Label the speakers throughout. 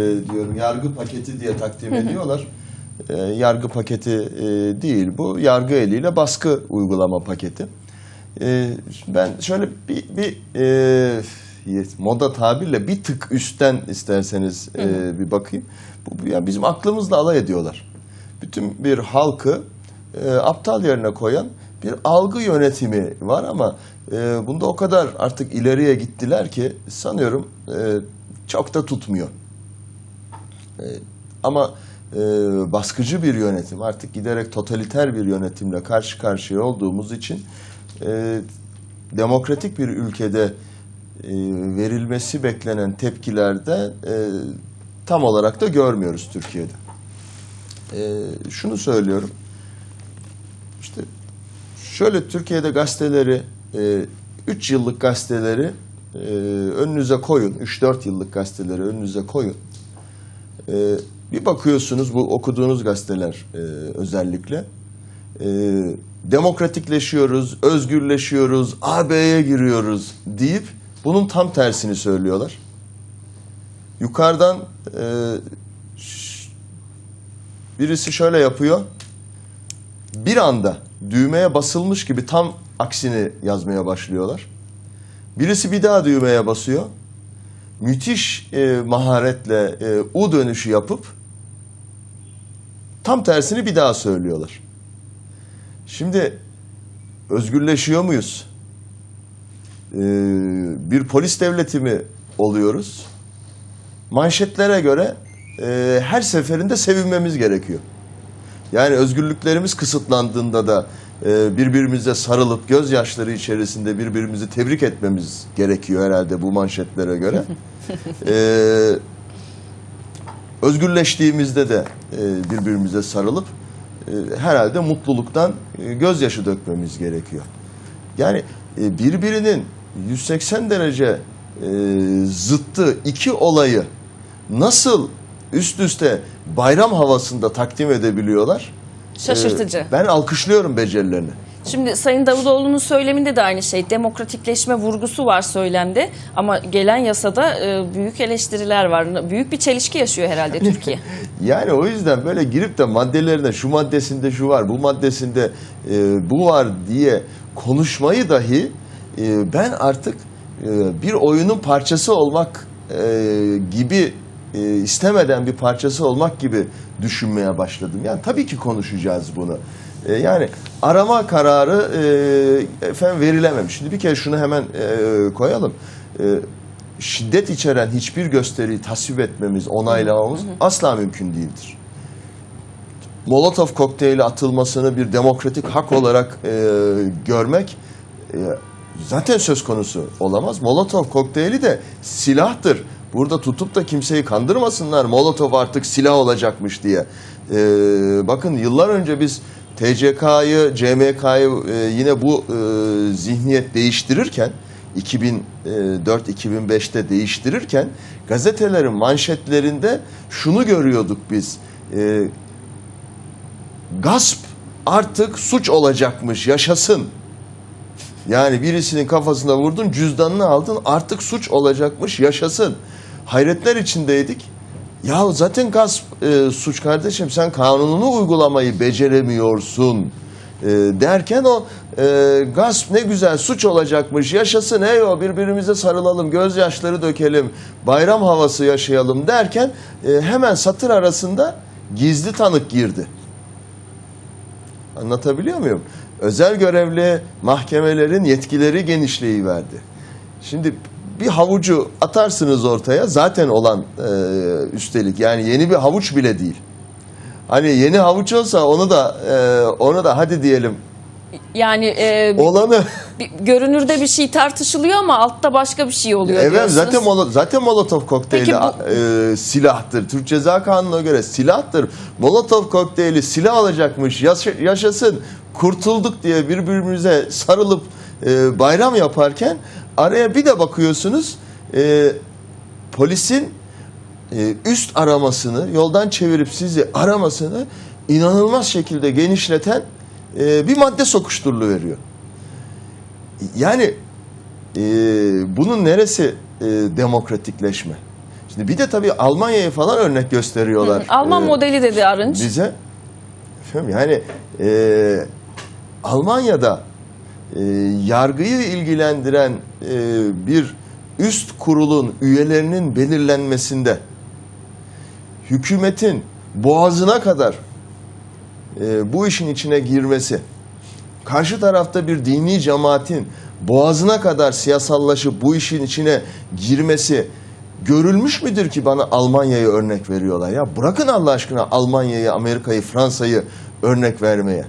Speaker 1: e, diyorum yargı paketi diye takdim ediyorlar. E, yargı paketi e, değil bu. Yargı eliyle baskı uygulama paketi. E, ben şöyle bir, bir e, moda tabirle bir tık üstten isterseniz e, bir bakayım. Bu, bu- yani bizim aklımızla alay ediyorlar. Bütün bir halkı e, aptal yerine koyan bir algı yönetimi var ama e, bunda o kadar artık ileriye gittiler ki sanıyorum e, çok da tutmuyor. E, ama e, baskıcı bir yönetim artık giderek totaliter bir yönetimle karşı karşıya olduğumuz için e, demokratik bir ülkede e, verilmesi beklenen tepkilerde e, tam olarak da görmüyoruz Türkiye'de. E, şunu söylüyorum. İşte şöyle Türkiye'de gazeteleri 3 yıllık gazeteleri e, önünüze koyun. 3-4 yıllık gazeteleri önünüze koyun. E, bir bakıyorsunuz bu okuduğunuz gazeteler e, özellikle e, demokratikleşiyoruz, özgürleşiyoruz, AB'ye giriyoruz deyip bunun tam tersini söylüyorlar. Yukarıdan e, birisi şöyle yapıyor. Bir anda düğmeye basılmış gibi tam aksini yazmaya başlıyorlar. Birisi bir daha düğmeye basıyor. Müthiş e, maharetle e, U dönüşü yapıp tam tersini bir daha söylüyorlar. Şimdi özgürleşiyor muyuz? Ee, bir polis devleti mi oluyoruz? Manşetlere göre e, her seferinde sevinmemiz gerekiyor. Yani özgürlüklerimiz kısıtlandığında da birbirimize sarılıp gözyaşları içerisinde birbirimizi tebrik etmemiz gerekiyor herhalde bu manşetlere göre. E, özgürleştiğimizde de e, birbirimize sarılıp e, herhalde mutluluktan e, gözyaşı dökmemiz gerekiyor. Yani birbirinin 180 derece zıttı iki olayı nasıl üst üste bayram havasında takdim edebiliyorlar?
Speaker 2: Şaşırtıcı.
Speaker 1: E, ben alkışlıyorum becerilerini.
Speaker 2: Şimdi Sayın Davutoğlu'nun söyleminde de aynı şey. Demokratikleşme vurgusu var söylemde. Ama gelen yasada e, büyük eleştiriler var. Büyük bir çelişki yaşıyor herhalde Türkiye.
Speaker 1: Yani o yüzden böyle girip de maddelerine şu maddesinde şu var, bu maddesinde e, bu var diye konuşmayı dahi e, ben artık e, bir oyunun parçası olmak e, gibi e, istemeden bir parçası olmak gibi düşünmeye başladım. Yani tabii ki konuşacağız bunu. E, yani arama kararı e, efendim verilememiş. Şimdi bir kere şunu hemen e, koyalım. E, şiddet içeren hiçbir gösteriyi tasvip etmemiz, onaylamamız asla mümkün değildir. Molotov kokteyli atılmasını bir demokratik hak olarak e, görmek e, zaten söz konusu olamaz. Molotov kokteyli de silahtır. Burada tutup da kimseyi kandırmasınlar. Molotov artık silah olacakmış diye. E, bakın yıllar önce biz TCK'yı, CMK'yı e, yine bu e, zihniyet değiştirirken 2004-2005'te değiştirirken gazetelerin manşetlerinde şunu görüyorduk biz. E, gasp artık suç olacakmış, yaşasın. Yani birisinin kafasına vurdun, cüzdanını aldın, artık suç olacakmış, yaşasın. Hayretler içindeydik. Ya zaten gasp e, suç kardeşim, sen kanununu uygulamayı beceremiyorsun e, derken o e, gasp ne güzel suç olacakmış, yaşasın ey o birbirimize sarılalım, gözyaşları dökelim, bayram havası yaşayalım derken e, hemen satır arasında gizli tanık girdi. Anlatabiliyor muyum? Özel görevli mahkemelerin yetkileri genişliği verdi. Şimdi bir havucu atarsınız ortaya zaten olan e, üstelik yani yeni bir havuç bile değil. Hani yeni havuç olsa onu da e, onu da hadi diyelim
Speaker 2: Yani e,
Speaker 1: olanı
Speaker 2: bir- görünürde bir şey tartışılıyor ama altta başka bir şey oluyor
Speaker 1: Evet
Speaker 2: diyorsunuz.
Speaker 1: zaten molo, zaten Molotov kokteyli
Speaker 2: Peki bu-
Speaker 1: e, silahtır. Türk Ceza Kanunu'na göre silahtır. Molotov kokteyli silah alacakmış. yaşa- yaşasın. Kurtulduk diye birbirimize sarılıp e, bayram yaparken araya bir de bakıyorsunuz e, polisin e, üst aramasını, yoldan çevirip sizi aramasını inanılmaz şekilde genişleten e, bir madde sokuşturulu veriyor. Yani e, bunun neresi e, demokratikleşme? Şimdi bir de tabii Almanya'yı falan örnek gösteriyorlar.
Speaker 2: Alman
Speaker 1: Ee,
Speaker 2: modeli dedi Arınç.
Speaker 1: bize. Efendim yani e, Almanya'da e, yargıyı ilgilendiren e, bir üst kurulun üyelerinin belirlenmesinde hükümetin boğazına kadar e, bu işin içine girmesi, karşı tarafta bir dini cemaatin boğazına kadar siyasallaşıp bu işin içine girmesi görülmüş müdür ki bana Almanya'yı örnek veriyorlar? Ya bırakın Allah aşkına Almanya'yı, Amerika'yı, Fransa'yı örnek vermeye.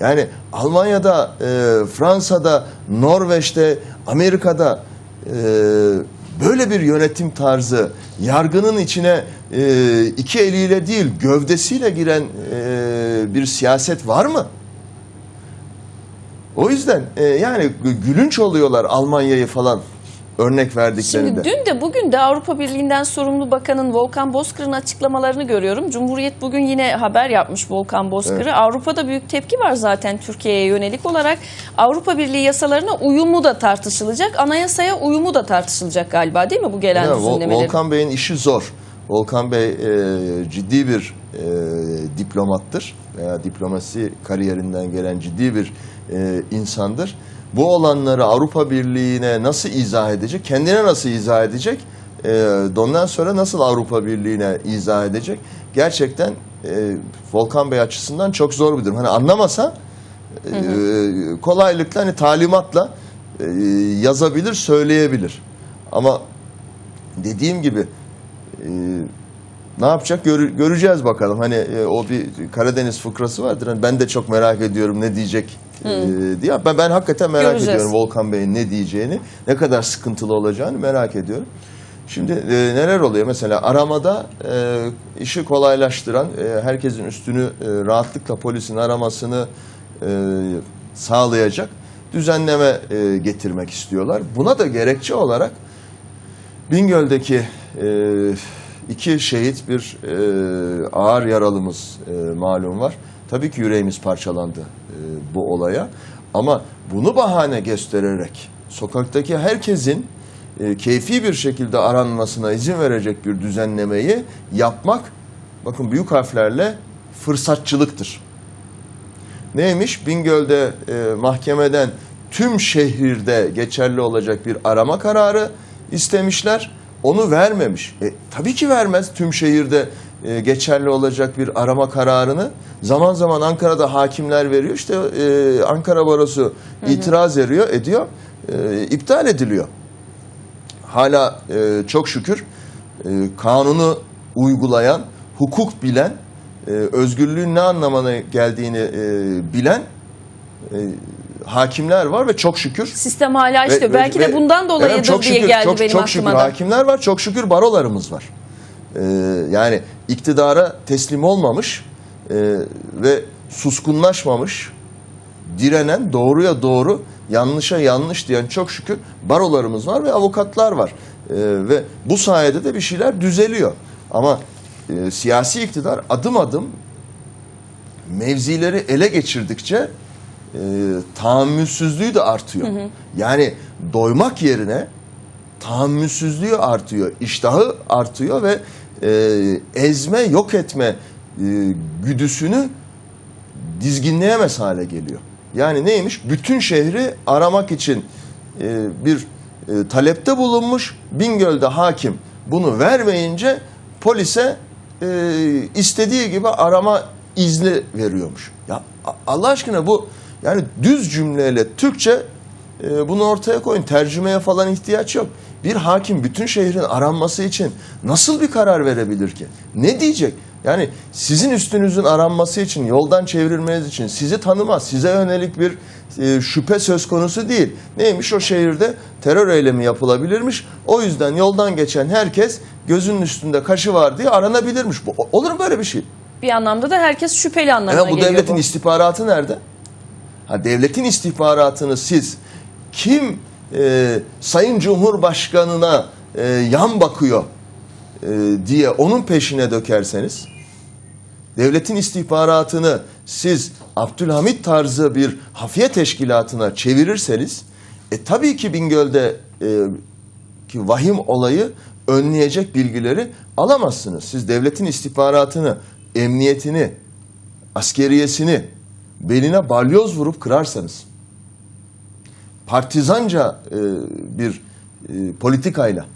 Speaker 1: Yani Almanya'da, e, Fransa'da, Norveç'te, Amerika'da e, böyle bir yönetim tarzı, yargının içine e, iki eliyle değil gövdesiyle giren e, bir siyaset var mı? O yüzden e, yani gülünç oluyorlar Almanya'yı falan örnek verdiklerinde.
Speaker 2: Şimdi dün de bugün de Avrupa Birliği'nden sorumlu bakanın Volkan Bozkır'ın açıklamalarını görüyorum. Cumhuriyet bugün yine haber yapmış Volkan Bozkır'ı. Avrupa'da büyük tepki var zaten Türkiye'ye yönelik olarak. Avrupa Birliği yasalarına uyumu da tartışılacak. Anayasaya uyumu da tartışılacak galiba değil mi bu gelen
Speaker 1: Ya, Vol-
Speaker 2: düzenlemelerin?
Speaker 1: Volkan Bey'in işi zor. Volkan Bey e, ciddi bir e, diplomattır veya diplomasi kariyerinden gelen ciddi bir e, insandır. Bu olanları Avrupa Birliği'ne nasıl izah edecek, kendine nasıl izah edecek, e, ondan sonra nasıl Avrupa Birliği'ne izah edecek? Gerçekten e, Volkan Bey açısından çok zor bir durum. Hani anlamasa e, kolaylıkla hani talimatla e, yazabilir, söyleyebilir. Ama dediğim gibi e, ne yapacak göreceğiz bakalım. Hani e, o bir Karadeniz fıkrası vardır. Hani ben de çok merak ediyorum ne diyecek e, diye. Ben ben hakikaten merak
Speaker 2: Göreceğiz.
Speaker 1: ediyorum Volkan Bey'in ne diyeceğini, ne kadar sıkıntılı olacağını merak ediyorum. Şimdi e, neler oluyor? Mesela aramada e, işi kolaylaştıran, e, herkesin üstünü e, rahatlıkla polisin aramasını e, sağlayacak düzenleme e, getirmek istiyorlar. Buna da gerekçe olarak Bingöl'deki e, iki şehit bir e, ağır yaralımız e, malum var. Tabii ki yüreğimiz parçalandı e, bu olaya. Ama bunu bahane göstererek sokaktaki herkesin e, keyfi bir şekilde aranmasına izin verecek bir düzenlemeyi yapmak bakın büyük harflerle fırsatçılıktır. Neymiş? Bingöl'de e, mahkemeden tüm şehirde geçerli olacak bir arama kararı istemişler. Onu vermemiş. E, tabii ki vermez tüm şehirde e, geçerli olacak bir arama kararını. Zaman zaman Ankara'da hakimler veriyor. İşte e, Ankara Barosu itiraz ediyor, ediyor. E, iptal ediliyor. Hala e, çok şükür e, kanunu uygulayan, hukuk bilen, e, özgürlüğün ne anlamına geldiğini e, bilen e, hakimler var ve çok şükür.
Speaker 2: Sistem hala işte
Speaker 1: Ve-
Speaker 2: belki
Speaker 1: ve-
Speaker 2: de bundan dolayıdır
Speaker 1: çok
Speaker 2: diye
Speaker 1: şükür,
Speaker 2: geldi
Speaker 1: çok,
Speaker 2: benim
Speaker 1: çok şükür
Speaker 2: aklıma da.
Speaker 1: hakimler var, çok şükür barolarımız var. Ee, yani iktidara teslim olmamış e, ve suskunlaşmamış, direnen, doğruya doğru, yanlışa yanlış diyen çok şükür barolarımız var ve avukatlar var. Ee, ve bu sayede de bir şeyler düzeliyor. Ama e, siyasi iktidar adım adım mevzileri ele geçirdikçe e, tahammülsüzlüğü de artıyor. Yani doymak yerine tahammülsüzlüğü artıyor, iştahı artıyor ve e, ezme, yok etme e, güdüsünü dizginleyemez hale geliyor. Yani neymiş? Bütün şehri aramak için e, bir e, talepte bulunmuş. Bingöl'de hakim bunu vermeyince polise e, istediği gibi arama izni veriyormuş. Ya Allah aşkına bu yani düz cümleyle Türkçe e, bunu ortaya koyun. Tercümeye falan ihtiyaç yok. Bir hakim bütün şehrin aranması için nasıl bir karar verebilir ki? Ne diyecek? Yani sizin üstünüzün aranması için, yoldan çevrilmeniz için sizi tanımaz, size yönelik bir e, şüphe söz konusu değil. Neymiş o şehirde terör eylemi yapılabilirmiş. O yüzden yoldan geçen herkes gözünün üstünde kaşı var diye aranabilirmiş. Bu, olur mu böyle bir şey?
Speaker 2: Bir anlamda da herkes şüpheli anlamına
Speaker 1: bu
Speaker 2: geliyor
Speaker 1: devletin
Speaker 2: bu.
Speaker 1: istihbaratı nerede? Ha, devletin istihbaratını siz kim e, Sayın Cumhurbaşkanı'na e, yan bakıyor e, diye onun peşine dökerseniz devletin istihbaratını siz Abdülhamit tarzı bir hafiye teşkilatına çevirirseniz e, tabii ki Bingöl'de e, ki vahim olayı önleyecek bilgileri alamazsınız. Siz devletin istihbaratını, emniyetini, askeriyesini beline balyoz vurup kırarsanız, partizanca e, bir e, politikayla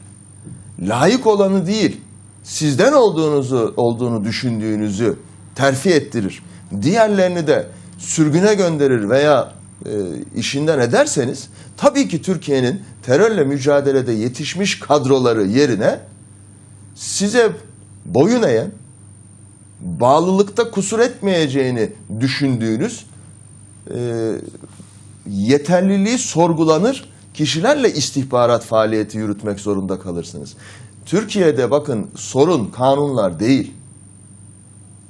Speaker 1: layık olanı değil, sizden olduğunuzu olduğunu düşündüğünüzü terfi ettirir. Diğerlerini de sürgüne gönderir veya e, işinden ederseniz tabii ki Türkiye'nin terörle mücadelede yetişmiş kadroları yerine size boyun eğen, bağlılıkta kusur etmeyeceğini düşündüğünüz e, yeterliliği sorgulanır kişilerle istihbarat faaliyeti yürütmek zorunda kalırsınız. Türkiye'de bakın sorun kanunlar değil.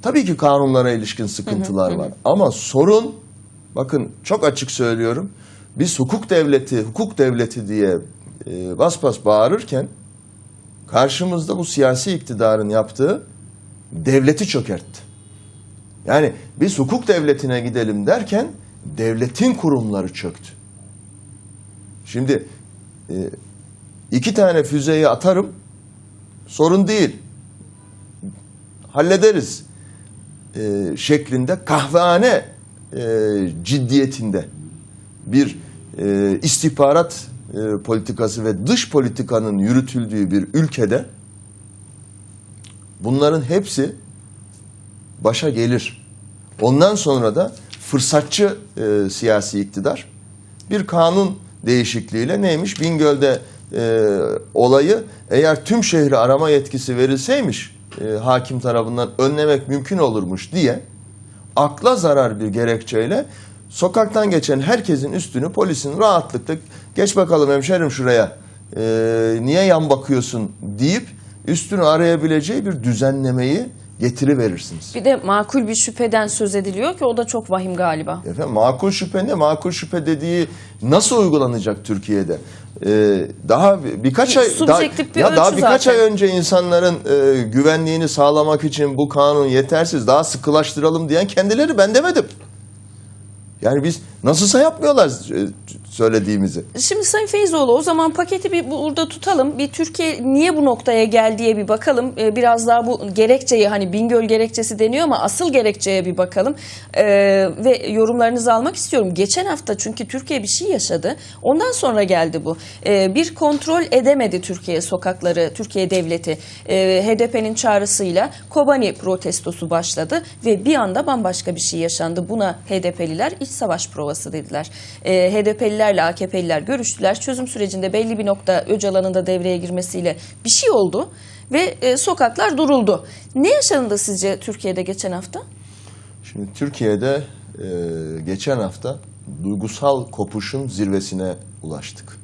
Speaker 1: Tabii ki kanunlara ilişkin sıkıntılar var ama sorun bakın çok açık söylüyorum. Biz hukuk devleti, hukuk devleti diye e, bas bas bağırırken karşımızda bu siyasi iktidarın yaptığı devleti çökertti. Yani biz hukuk devletine gidelim derken devletin kurumları çöktü. Şimdi e, iki tane füzeyi atarım sorun değil. Hallederiz e, şeklinde kahvehane e, ciddiyetinde bir e, istihbarat politikası ve dış politikanın yürütüldüğü bir ülkede bunların hepsi başa gelir. Ondan sonra da fırsatçı e, siyasi iktidar bir kanun değişikliğiyle neymiş? Bingöl'de e, olayı eğer tüm şehri arama yetkisi verilseymiş e, hakim tarafından önlemek mümkün olurmuş diye akla zarar bir gerekçeyle sokaktan geçen herkesin üstünü polisin rahatlıkla geç bakalım hemşerim şuraya e, niye yan bakıyorsun deyip üstünü arayabileceği bir düzenlemeyi getiriverirsiniz.
Speaker 2: Bir de makul bir şüpheden söz ediliyor ki o da çok vahim galiba.
Speaker 1: Efendim makul şüphe ne? Makul şüphe dediği nasıl uygulanacak Türkiye'de? Ee, daha bir- birkaç
Speaker 2: Bir
Speaker 1: ay daha,
Speaker 2: bir
Speaker 1: ya daha birkaç
Speaker 2: zaten.
Speaker 1: ay önce insanların e, güvenliğini sağlamak için bu kanun yetersiz. Daha sıkılaştıralım diyen kendileri ben demedim. Yani biz nasılsa yapmıyorlar e, söylediğimizi.
Speaker 2: Şimdi Sayın Feyzoğlu o zaman paketi bir burada tutalım. Bir Türkiye niye bu noktaya geldiye bir bakalım. Ee, biraz daha bu gerekçeyi hani Bingöl gerekçesi deniyor ama asıl gerekçeye bir bakalım. Ee, ve yorumlarınızı almak istiyorum. Geçen hafta çünkü Türkiye bir şey yaşadı. Ondan sonra geldi bu. Bir kontrol edemedi Türkiye sokakları, Türkiye devleti. HDP'nin çağrısıyla Kobani protestosu başladı ve bir anda bambaşka bir şey yaşandı. Buna HDP'liler savaş provası dediler. Ee, HDP'lilerle AKP'liler görüştüler. Çözüm sürecinde belli bir nokta Öcalan'ın da devreye girmesiyle bir şey oldu ve e, sokaklar duruldu. Ne yaşandı sizce Türkiye'de geçen hafta?
Speaker 1: Şimdi Türkiye'de e, geçen hafta duygusal kopuşun zirvesine ulaştık.